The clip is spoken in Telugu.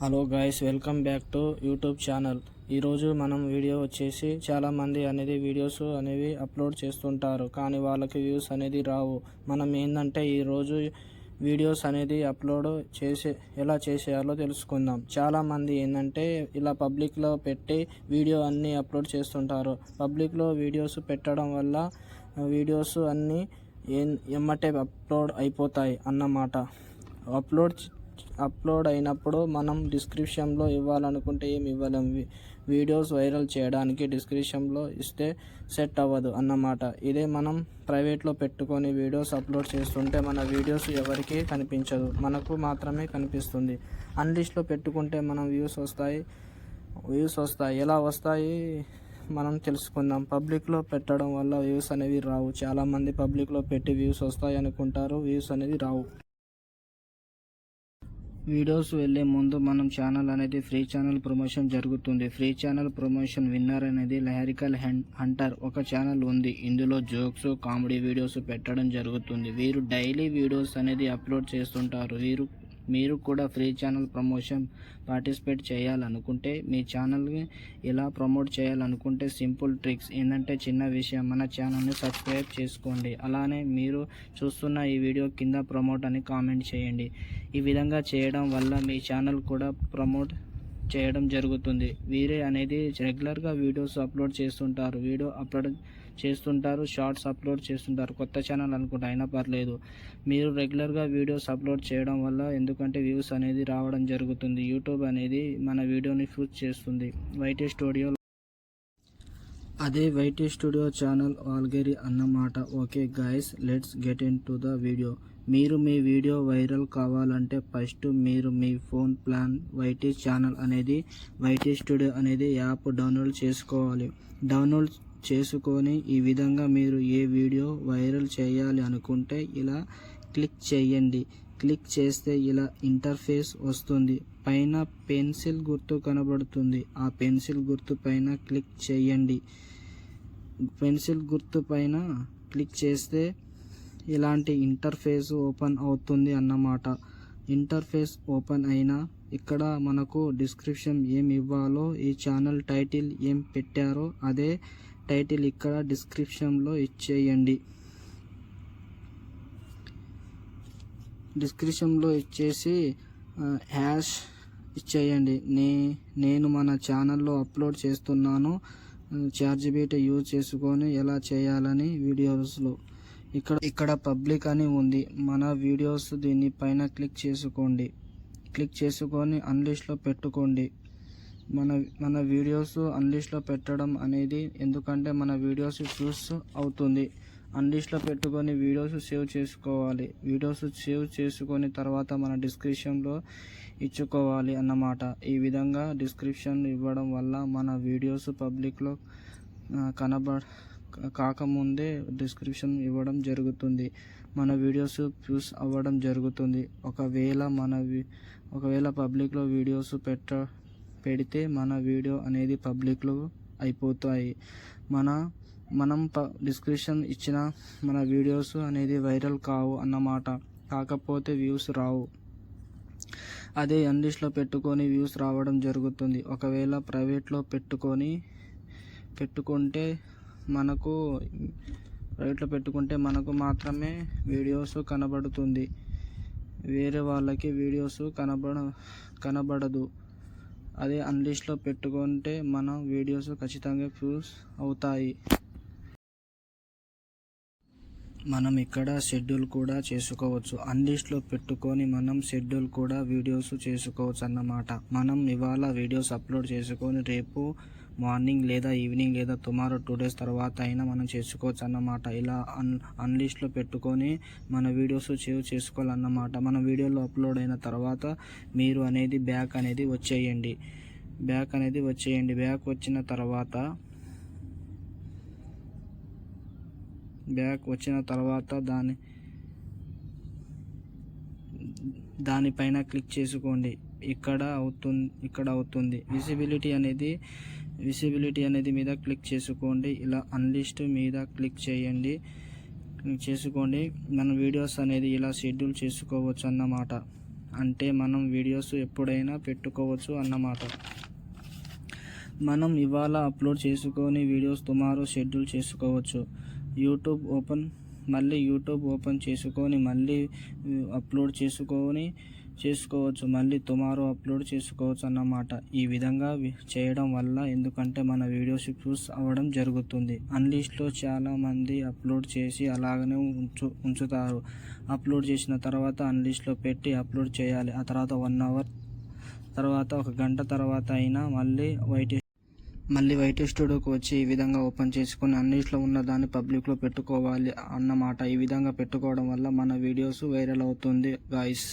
Hello guys welcome back to YouTube channel ఈరోజు మనం వీడియో వచ్చేసి చాలామంది అనేది వీడియోస్ అనేవి అప్లోడ్ చేస్తుంటారు కానీ వాళ్ళకి వ్యూస్ అనేది రావు. మనం ఏంటంటే ఈరోజు వీడియోస్ అనేది అప్లోడ్ చేసే ఎలా చేసేయాలో తెలుసుకుందాం. చాలామంది ఏంటంటే ఇలా పబ్లిక్లో పెట్టి వీడియో అన్నీ అప్లోడ్ చేస్తుంటారు. పబ్లిక్లో వీడియోస్ పెట్టడం వల్ల వీడియోస్ అన్నీ ఏం ఎమ్మటే అప్లోడ్ అయిపోతాయి అన్నమాట. అప్లోడ్ అప్లోడ్ అయినప్పుడు మనం డిస్క్రిప్షన్లో ఇవ్వాలనుకుంటే ఏమి ఇవ్వలేం. వీడియోస్ వైరల్ చేయడానికి డిస్క్రిప్షన్లో ఇస్తే సెట్ అవ్వదు అన్నమాట. ఇదే మనం ప్రైవేట్లో పెట్టుకొని వీడియోస్ అప్లోడ్ చేస్తుంటే మన వీడియోస్ ఎవరికీ కనిపించదు. మనకు మాత్రమే కనిపిస్తుంది. అన్లిస్ట్లో పెట్టుకుంటే మనం వ్యూస్ వస్తాయి. వ్యూస్ వస్తాయి. ఎలా వస్తాయి? మనం తెలుసుకుందాం. పబ్లిక్లో పెట్టడం వల్ల వ్యూస్ అనేవి రావు. చాలామంది పబ్లిక్లో పెట్టి వ్యూస్ వస్తాయి అనుకుంటారు. వ్యూస్ అనేవి రావు. వీడియోస్ వెళ్ళే ముందు మనం ఛానల్ అనేది ఫ్రీ ఛానల్ ప్రమోషన్ జరుగుతుంది. ఫ్రీ ఛానల్ ప్రమోషన్ విన్నర్ అనేది లహరికల్ హంటర్ ఒక ఛానల్ ఉంది. ఇందులో జోక్స్ కామెడీ వీడియోస్ పెట్టడం జరుగుతుంది. వీరు డైలీ వీడియోస్ అనేది అప్లోడ్ చేస్తుంటారు. వీరు మీరు కూడా ఫ్రీ ఛానల్ ప్రమోషన్ పార్టిసిపేట్ చేయాలనుకుంటే మీ ఛానల్ని ఎలా ప్రమోట్ చేయాలనుకుంటే సింపుల్ ట్రిక్స్ ఏంటంటే చిన్న విషయం. మన ఛానల్ని సబ్స్క్రైబ్ చేసుకోండి. అలానే మీరు చూస్తున్న ఈ వీడియో కింద ప్రమోట్ అని కామెంట్ చేయండి. ఈ విధంగా చేయడం వల్ల మీ ఛానల్ కూడా ప్రమోట్ చేయడం జరుగుతుంది. వీరే అనేది రెగ్యులర్గా వీడియోస్ అప్లోడ్ చేస్తుంటారు. వీడియో అప్లోడ్ చేస్తుంటారు షార్ట్స్ అప్లోడ్ చేస్తుంటారు. కొత్త ఛానల్ అనుకుంటే అయినా పర్లేదు. మీరు రెగ్యులర్గా వీడియోస్ అప్లోడ్ చేయడం వల్ల ఎందుకంటే వ్యూస్ అనేది రావడం జరుగుతుంది. యూట్యూబ్ అనేది మన వీడియోని షూట్ చేస్తుంది. వైటీ స్టూడియో అదే వైటీ స్టూడియో ఛానల్ ఆల్గేరి అన్నమాట. Okay guys let's get into the video. మీరు మీ వీడియో వైరల్ కావాలంటే ఫస్ట్ మీరు మీ ఫోన్ ప్లాన్ వైటీ ఛానల్ అనేది వైటీ స్టూడియో అనేది యాప్ డౌన్లోడ్ చేసుకోవాలి. డౌన్లోడ్ చేసుకొని ఈ విధంగా మీరు ఏ వీడియో వైరల్ చేయాలి అనుకుంటే ఇలా క్లిక్ చేయండి. క్లిక్ చేస్తే ఇలా ఇంటర్ఫేస్ వస్తుంది. పైన పెన్సిల్ గుర్తు కనబడుతుంది. ఆ పెన్సిల్ గుర్తు పైన క్లిక్ చేయండి. పెన్సిల్ గుర్తు పైన క్లిక్ చేస్తే ఇలాంటి ఇంటర్ఫేస్ ఓపెన్ అవుతుంది అన్నమాట ఇంటర్ఫేస్ ఓపెన్ అయినా ఇక్కడ మనకు డిస్క్రిప్షన్ ఏం ఇవ్వాలో ఈ ఛానల్ టైటిల్ ఏం పెట్టారో అదే టైటిల్ ఇక్కడ డిస్క్రిప్షన్లో ఇచ్చేయండి. డిస్క్రిప్షన్లో ఇచ్చేసి హ్యాష్ ఇచ్చేయండి. నే నేను మన ఛానల్లో అప్లోడ్ చేస్తున్నాను. ఛార్జ్ బీట్ యూజ్ చేసుకొని ఎలా చేయాలని వీడియోస్లో. ఇక్కడ ఇక్కడ పబ్లిక్ అని ఉంది. మన వీడియోస్ దీనిపైన క్లిక్ చేసుకోండి. క్లిక్ చేసుకొని అన్లిస్ట్లో పెట్టుకోండి. మన మన వీడియోస్ అన్లిస్ట్లో పెట్టడం అనేది ఎందుకంటే మన వీడియోస్ చూస్ అవుతుంది. అన్లిస్ట్లో పెట్టుకొని వీడియోస్ సేవ్ చేసుకోవాలి. వీడియోస్ సేవ్ చేసుకొని తర్వాత మన డిస్క్రిప్షన్లో ఇచ్చుకోవాలి అన్నమాట. ఈ విధంగా డిస్క్రిప్షన్ ఇవ్వడం వల్ల మన వీడియోస్ పబ్లిక్లో కనబడ కాకముందే డిస్క్రిప్షన్ ఇవ్వడం జరుగుతుంది. మన వీడియోస్ వ్యూస్ అవ్వడం జరుగుతుంది. ఒకవేళ మన ఒకవేళ పబ్లిక్లో వీడియోస్ పెట్ట పెడితే మన వీడియో అనేది పబ్లిక్లో అయిపోతాయి. మన మనం ప డిస్క్రిప్షన్ ఇచ్చిన మన వీడియోస్ అనేది వైరల్ కావు అన్నమాట. కాకపోతే వ్యూస్ రావు. అదే ఇంగ్లీష్లో పెట్టుకొని వ్యూస్ రావడం జరుగుతుంది. ఒకవేళ ప్రైవేట్లో పెట్టుకొని పెట్టుకుంటే మనకు ప్రైవేట్లో పెట్టుకుంటే మనకు మాత్రమే వీడియోస్ కనబడుతుంది. వేరే వాళ్ళకి వీడియోస్ కనబడ కనబడదు. అదే అన్లిస్ట్లో పెట్టుకుంటే మన వీడియోస్ ఖచ్చితంగా ఫ్యూస్ అవుతాయి. మనం ఇక్కడ షెడ్యూల్ కూడా చేసుకోవచ్చు. అన్లిస్ట్లో పెట్టుకొని మనం షెడ్యూల్ కూడా వీడియోస్ చేసుకోవచ్చు అన్నమాట. మనం ఇవాళ వీడియోస్ అప్లోడ్ చేసుకొని రేపు మార్నింగ్ లేదా ఈవినింగ్ లేదా టుమారో టూ డేస్ తర్వాత అయినా మనం చేసుకోవచ్చు అన్నమాట. ఇలా అన్ అన్లిస్ట్లో పెట్టుకొని మన వీడియోస్ సేవ్ చేసుకోవాలన్నమాట. మన వీడియోలో అప్లోడ్ అయిన తర్వాత మీరు అనేది బ్యాక్ అనేది వచ్చేయండి. బ్యాక్ అనేది వచ్చేయండి. బ్యాక్ వచ్చిన తర్వాత బ్యాక్ వచ్చిన తర్వాత దాని దానిపైన క్లిక్ చేసుకోండి. ఇక్కడ అవుతుంది ఇక్కడ అవుతుంది. విజిబిలిటీ అనేది విసిబిలిటీ అనేది మీద క్లిక్ చేసుకోండి. ఇలా అన్లిస్ట్ మీద క్లిక్ చేయండి. క్లిక్ చేసుకోండి. మన వీడియోస్ అనేది ఇలా షెడ్యూల్ చేసుకోవచ్చు అన్నమాట. అంటే మనం వీడియోస్ ఎప్పుడైనా పెట్టుకోవచ్చు అన్నమాట. మనం ఇవాళ అప్లోడ్ చేసుకొని వీడియోస్ టుమారో షెడ్యూల్ చేసుకోవచ్చు. యూట్యూబ్ ఓపెన్ మళ్ళీ యూట్యూబ్ ఓపెన్ చేసుకొని మళ్ళీ అప్లోడ్ చేసుకొని చేసుకోవచ్చు. మళ్ళీ టుమారో అప్లోడ్ చేసుకోవచ్చు అన్నమాట. ఈ విధంగా చేయడం వల్ల ఎందుకంటే మన వీడియోస్ చూస్ అవ్వడం జరుగుతుంది. అన్లిస్ట్లో చాలామంది అప్లోడ్ చేసి అలాగనే ఉంచు ఉంచుతారు. అప్లోడ్ చేసిన తర్వాత అన్లిస్ట్లో పెట్టి అప్లోడ్ చేయాలి. ఆ తర్వాత వన్ అవర్ తర్వాత ఒక గంట తర్వాత అయినా మళ్ళీ వైట్ మళ్ళీ వైట్ స్టూడియోకి వచ్చి ఈ విధంగా ఓపెన్ చేసుకుని అన్నిట్లో ఉన్న దాన్ని పబ్లిక్లో పెట్టుకోవాలి అన్నమాట ఈ విధంగా పెట్టుకోవడం వల్ల మన వీడియోస్ వైరల్ అవుతుంది గాయస్